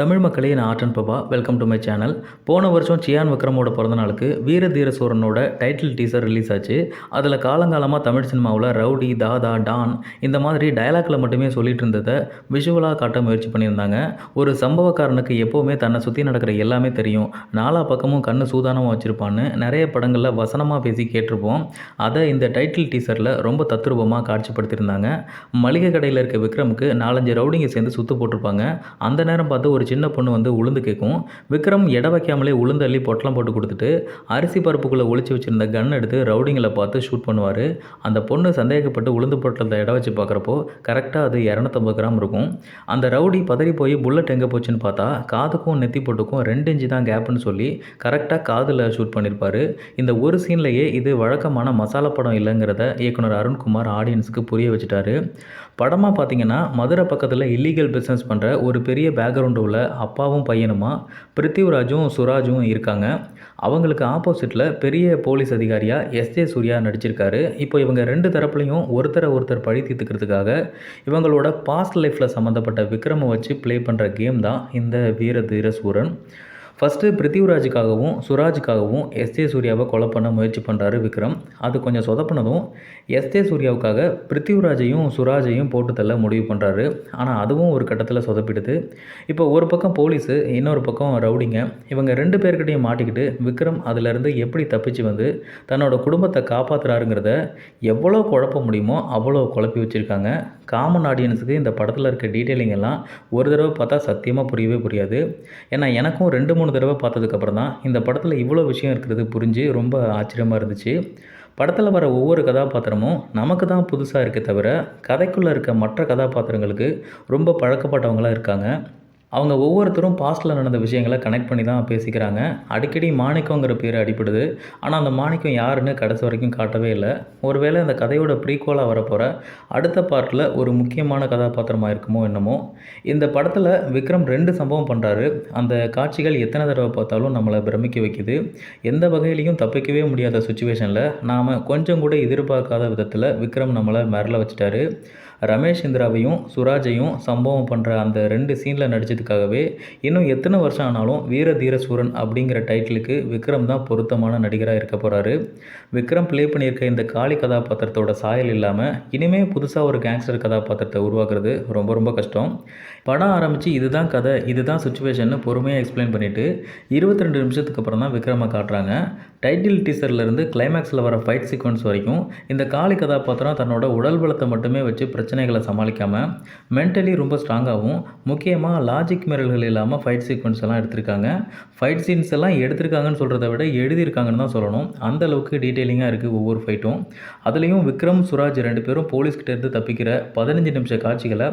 தமிழ் மக்களே நான் ஆட்டன் பபா வெல்கம் டு மை சேனல் போன வருஷம் சியான் விக்ரமோட பிறந்த நாளுக்கு வீர தீர சூரனோட டைட்டில் டீசர் ரிலீஸ் ஆச்சு. அதில் காலங்காலமாக தமிழ் சினிமாவில் ரவுடி தாதா டான் இந்த மாதிரி டயலாக்ல மட்டுமே சொல்லிட்டு இருந்ததை விஷுவலாக காட்ட முயற்சி பண்ணியிருந்தாங்க. ஒரு சம்பவக்காரனுக்கு எப்போவுமே தன்னை சுற்றி நடக்கிற எல்லாமே தெரியும். நாலா பக்கமும் கண்ணு சூதானமாக வச்சுருப்பான்னு நிறைய படங்களில் வசனமாக பேசி கேட்டிருப்போம். அதை இந்த டைட்டில் டீசரில் ரொம்ப தத்ரூபமாக காட்சிப்படுத்தியிருந்தாங்க. மளிகை கடையில் இருக்க விக்ரமுக்கு நாலஞ்சு ரவுடிங்க சேர்ந்து சுத்து போட்டிருப்பாங்க. அந்த நேரம் பார்த்து ஒரு சின்ன பொண்ணு வந்து உளுந்து கேட்கும் விக்ரம் எடை வைக்காமலே உளுந்து அள்ளி பொட்டலம் போட்டு கொடுத்துட்டு அரிசி பருப்புக்குள்ளே ஒழிச்சு வச்சுருந்த கன் எடுத்து ரவுடிங்களை பார்த்து ஷூட் பண்ணுவார். அந்த பொண்ணு சந்தேகப்பட்டு உளுந்து பொட்டலத்தை இட வச்சு பார்க்குறப்போ கரெக்டாக அது இரநூத்தம்பது கிராம் இருக்கும். அந்த ரவுடி பதறி போய் புல்லட் எங்கே போச்சுன்னு பார்த்தா காதுக்கும் நெத்தி போட்டுக்கும் ரெண்டு இன்ச்சு தான் கேப்னு சொல்லி கரெக்டாக காதில் ஷூட் பண்ணியிருப்பாரு இந்த ஒரு சீன்லேயே இது வழக்கமான மசாலா படம் இல்லைங்கிறத இயக்குனர் அருண்குமார் ஆடியன்ஸுக்கு புரிய வச்சுட்டாரு. படமாக பார்த்தீங்கன்னா மதுரை பக்கத்தில் இல்லீகல் பிஸ்னஸ் பண்ணுற ஒரு பெரிய பேக்ரவுண்டு உள்ள அப்பாவும் பையனுமா? பிருத்திவிராஜும் சுராஜும் இருக்காங்க. அவங்களுக்கு ஆப்போசிட்டில் பெரிய போலீஸ் அதிகாரியாக எஸ்ஜே சூர்யா நடிச்சிருக்காரு. இப்போ இவங்க ரெண்டு தரப்புலையும் ஒருத்தரை ஒருத்தர் பழி தீர்த்துக்கிறதுக்காக இவங்களோட பாஸ்ட் லைஃப்பில் சம்மந்தப்பட்ட விக்ரமை வச்சு ப்ளே பண்ணுற கேம் தான் இந்த வீர தீர சூரன் ஃபஸ்ட்டு பிருத்திவிராஜுக்காகவும் சுராஜுக்காகவும் எஸ்ஜே சூர்யாவை கொலை பண்ண முயற்சி பண்ணுறாரு விக்ரம். அது கொஞ்சம் சொதப்பினதும் எஸ்ஜே சூர்யாவுக்காக பிருத்திவிராஜையும் சுராஜையும் போட்டு தள்ள முடிவு பண்ணுறாரு ஆனால் அதுவும் ஒரு கட்டத்தில் சொதப்பிடுது. இப்போ ஒரு பக்கம் போலீஸு இன்னொரு பக்கம் ரவுடிங்க இவங்க ரெண்டு பேர்கிட்டையும் மாட்டிக்கிட்டு விக்ரம் அதிலிருந்து எப்படி தப்பிச்சு வந்து தன்னோட குடும்பத்தை காப்பாற்றுறாருங்கிறத எவ்வளோ குழப்ப முடியுமோ அவ்வளோ குழப்பி வச்சுருக்காங்க. காமன் ஆடியன்ஸுக்கு இந்த படத்தில் இருக்க டீட்டெயிலிங் எல்லாம் ஒரு தடவை பார்த்தா சத்தியமாக புரியவே புரியாது. ஏன்னா எனக்கும் ரெண்டு மூணு தடவை பார்த்ததுக்கப்புறம் தான் இந்த படத்தில் இவ்வளோ விஷயம் இருக்கிறது புரிஞ்சு ரொம்ப ஆச்சரியமாக இருந்துச்சு. படத்தில் வர ஒவ்வொரு கதாபாத்திரமும் நமக்கு தான் புதுசாக இருக்கே தவிர கதைக்குள்ளே இருக்க மற்ற கதாபாத்திரங்களுக்கு ரொம்ப பழக்கப்பட்டவங்களாக இருக்காங்க. அவங்க ஒவ்வொருத்தரும் பாஸ்டில் நடந்த விஷயங்களை கனெக்ட் பண்ணி தான் பேசிக்கிறாங்க. அடிக்கடி மாணிக்கங்கிற பேர் அடிப்படுது ஆனால் அந்த மாணிக்கம் யாருன்னு கடைசி வரைக்கும் காட்டவே இல்லை. ஒருவேளை அந்த கதையோட ப்ரீக்வலாக வரப்போகிற அடுத்த பார்ட்டில் ஒரு முக்கியமான கதாபாத்திரமாக இருக்குமோ என்னமோ. இந்த படத்தில் விக்ரம் ரெண்டு சம்பவம் பண்ணுறாரு அந்த காட்சிகள் எத்தனை தடவை பார்த்தாலும் நம்மளை பிரமிக்க வைக்குது. எந்த வகையிலையும் தப்பிக்கவே முடியாத சுச்சுவேஷனில் நாம் கொஞ்சம் கூட எதிர்பார்க்காத விதத்தில் விக்ரம் நம்மளை மிரள வச்சுட்டாரு. ரமேஷ் இந்திராவையும் சுராஜையும் சம்பவம் பண்ணுற அந்த ரெண்டு சீனில் நடித்ததுக்காகவே இன்னும் எத்தனை வருஷம் ஆனாலும் வீர தீர சூரன் அப்படிங்கிற டைட்டிலுக்கு விக்ரம் தான் பொருத்தமான நடிகராக இருக்க போகிறாரு விக்ரம் ப்ளே பண்ணியிருக்க இந்த காளி கதாபாத்திரத்தோட சாயல் இல்லாமல் இனிமேல் புதுசாக ஒரு கேங்ஸ்டர் கதாபாத்திரத்தை உருவாக்குறது ரொம்ப ரொம்ப கஷ்டம். படம் ஆரம்பித்து இதுதான் கதை இதுதான் சுச்சுவேஷன்னு பொறுமையாக எக்ஸ்பிளைன் பண்ணிவிட்டு இருபத்தி ரெண்டு நிமிஷத்துக்கு அப்புறம் தான் விக்ரமை காட்டுறாங்க. டைட்டில் டீசர்லேருந்து கிளைமேக்ஸில் வர ஃபைட் சீக்வன்ஸ் வரைக்கும் இந்த காளி கதாபாத்திரம் தன்னோட உடல் பலத்தை மட்டுமே வச்சு பிரச்சனைகளை சமாளிக்காமல் மென்டலி ரொம்ப ஸ்ட்ராங்காகவும் முக்கியமாக லாஜிக் மிரல்கள் இல்லாமல் ஃபைட் சீக்வன்ஸ் எல்லாம் எடுத்திருக்காங்க. ஃபைட் சீன்ஸ் எல்லாம் எடுத்திருக்காங்கன்னு சொல்கிறத விட எழுதியிருக்காங்கன்னு தான் சொல்லணும். அந்த அளவுக்கு டீட்டெயிலிங்காக இருக்குது ஒவ்வொரு ஃபைட்டும் அதுலேயும் விக்ரம் சுராஜ் ரெண்டு பேரும் போலீஸ்கிட்ட இருந்து தப்பிக்கிற பதினஞ்சு நிமிஷ காட்சிகளை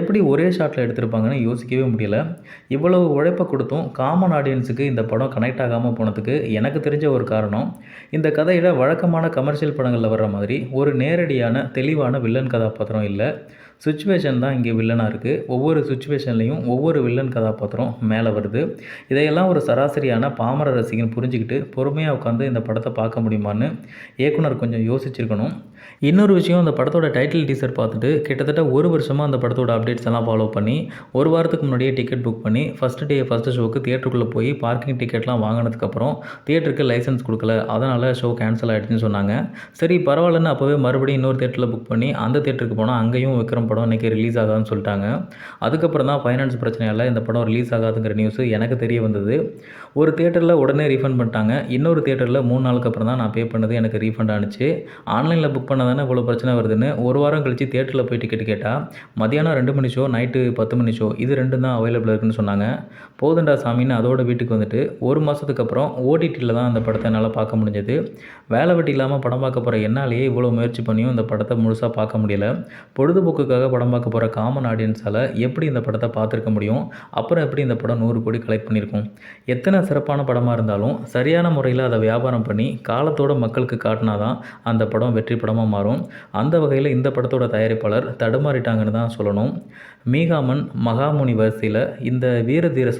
எப்படி ஒரே ஷாட்டில் எடுத்திருப்பாங்கன்னு யோசிக்கவே முடியல. இவ்வளவு உழைப்பை கொடுத்தும் காமன் ஆடியன்ஸுக்கு இந்த படம் கனெக்ட் ஆகாமல் போனதுக்கு எனக்கு தெரிஞ்ச ஒரு காரணம் இந்த கதையில் வழக்கமான கமர்ஷியல் படங்களில் வர்ற மாதிரி ஒரு நேரடியான தெளிவான வில்லன் கதாபாத்திரம் இல்லை இல்லை. சுச்சுவேஷன் தான் இங்கே வில்லனாக இருக்குது ஒவ்வொரு சுச்சுவேஷன்லேயும் ஒவ்வொரு வில்லன் கதாபாத்திரம் மேலே வருது. இதையெல்லாம் ஒரு சராசரியான பாமர ரசிகன் புரிஞ்சுக்கிட்டு பொறுமையாக உட்காந்து இந்த படத்தை பார்க்க முடியுமான்னு இயக்குனர் கொஞ்சம் யோசிச்சிருக்கணும். இன்னொரு விஷயம் அந்த படத்தோட டைட்டில் டீசர் பார்த்துட்டு கிட்டத்தட்ட ஒரு வருஷமாக அந்த படத்தோட அப்டேட்ஸ் எல்லாம் ஃபாலோ பண்ணி ஒரு வாரத்துக்கு முன்னாடியே டிக்கெட் புக் பண்ணி ஃபஸ்ட்டு டே ஃபஸ்ட்டு ஷோக்கு தியேட்டருக்குள்ளே போய் பார்க்கிங் டிக்கெட்லாம் வாங்கினதுக்கப்புறம் தியேட்டருக்கு லைசன்ஸ் கொடுக்கல. அதனால் ஷோ கேன்சல் ஆகிடுச்சுன்னு சொன்னாங்க. சரி பரவாயில்லன்னு அப்போவே மறுபடியும் இன்னொரு தேட்டரில் புக் பண்ணி அந்த தேட்டருக்கு போனால் அங்கேயும் விக்ரம் படம் இன்றைக்கி ரிலீஸ் ஆகாதுன்னு சொல்லிட்டாங்க. அதுக்கப்புறம் தான் ஃபைனான்ஸ் பிரச்சனையால் இந்த படம் ரிலீஸ் ஆகாதுங்கிற நியூஸ் எனக்கு தெரிய வந்தது. ஒரு தேட்டரில் உடனே ரீஃபண்ட் பண்ணிட்டாங்க. இன்னொரு தேட்டரில் மூணு நாளுக்கு அப்புறம் தான் நான் பே பண்ணது எனக்கு ரீஃபண்ட் ஆனிச்சு. ஆன்லைனில் புக் பண்ண தானே இவ்வளோ பிரச்சனை வருதுன்னு ஒரு வாரம் கழித்து தேட்டரில் போய் டிக்கெட் கேட்டால் மதியானம் ரெண்டு மணி ஷோ நைட்டு பத்து மணி ஷோ இது ரெண்டும் தான் அவைலபிள் இருக்குன்னு சொன்னாங்க. போதண்டா சாமின்னு அதோட வீட்டுக்கு வந்துட்டு ஒரு மாதத்துக்கு அப்புறம் ஓடிடியில் தான் அந்த படத்தை என்னால் பார்க்க முடிஞ்சது. வேலை வெட்டி இல்லாமல் படம் பார்க்க போகிற என்னாலேயே இவ்வளோ முயற்சி பண்ணியும் இந்த படத்தை முழுசாக பார்க்க முடியல. பொழுதுபோக்குக்காக படம் பார்க்க போகிற காமன் ஆடியன்ஸால் எப்படி இந்த படத்தை பார்த்துருக்க முடியும்? அப்புறம் எப்படி இந்த படம் நூறு கோடி கலெக்ட் பண்ணியிருக்கும்? எத்தனை சிறப்பான படமாக இருந்தாலும் சரியான முறையில் அதை வியாபாரம் பண்ணி காலத்தோட மக்களுக்கு காட்டினா தான் அந்த படம் வெற்றி படமாக மாறும். அந்த வகையில் இந்த படத்தோட தயாரிப்பாளர் தடுமாறிட்டாங்கன்னு தான் சொல்லணும். மீகாமன் மகாமுனி வரிசையில் இந்த வீர தீர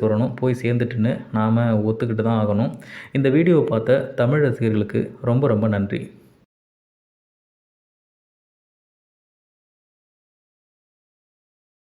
போய் சேர்ந்துட்டுன்னு நாம் ஒத்துக்கிட்டு தான் ஆகணும். இந்த வீடியோவை பார்த்த தமிழ் ரசிகர்களுக்கு ரொம்ப ரொம்ப நன்றி.